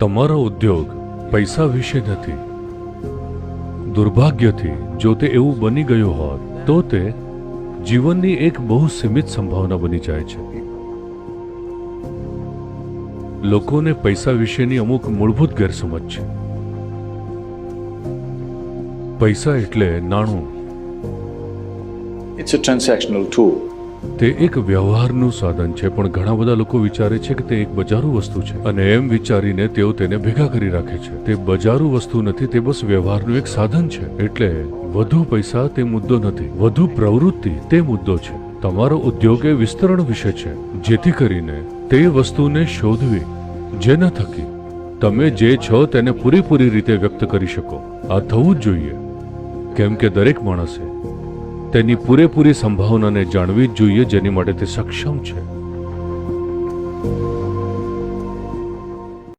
તમારો ઉદ્યોગ પૈસા વિશે નથી. દુર્ભાગ્યથી, જો તે એવું બની ગયું હોત, તો તે જીવનની એક બહુ સીમિત સંભાવના બની જાય છે. લોકોને પૈસા વિશેની અમુક મૂળભૂત ગેરસમજ છે. પૈસા એટલે નાણું. It's a transactional tool. તે એક વ્યવહારનું સાધન છે, પણ ઘણા બધા લોકો વિચારે છે કે તે એક બજારું વસ્તુ છે. અને એમ વિચારીને તેઓ તેને ભેગા કરી રાખે છે. તે બજારું વસ્તુ નથી, તે બસ વ્યવહારનું એક સાધન છે. એટલે વધુ પૈસા તે મુદ્દો નથી, વધુ પ્રવૃત્તિ તે મુદ્દો છે. તમારો ઉદ્યોગ એ વિસ્તરણ વિશે છે, જેથી કરીને તે વસ્તુને શોધવી જેના થકી. તમે જે છો તેને પૂરેપૂરી રીતે વ્યક્ત કરી શકો. આ થવું જ જોઈએ. કેમ કે દરેક માણસે તેની પૂરેપૂરી સંભાવનાને જાણવી જ જોઈએ જેની માટે તે સક્ષમ છે.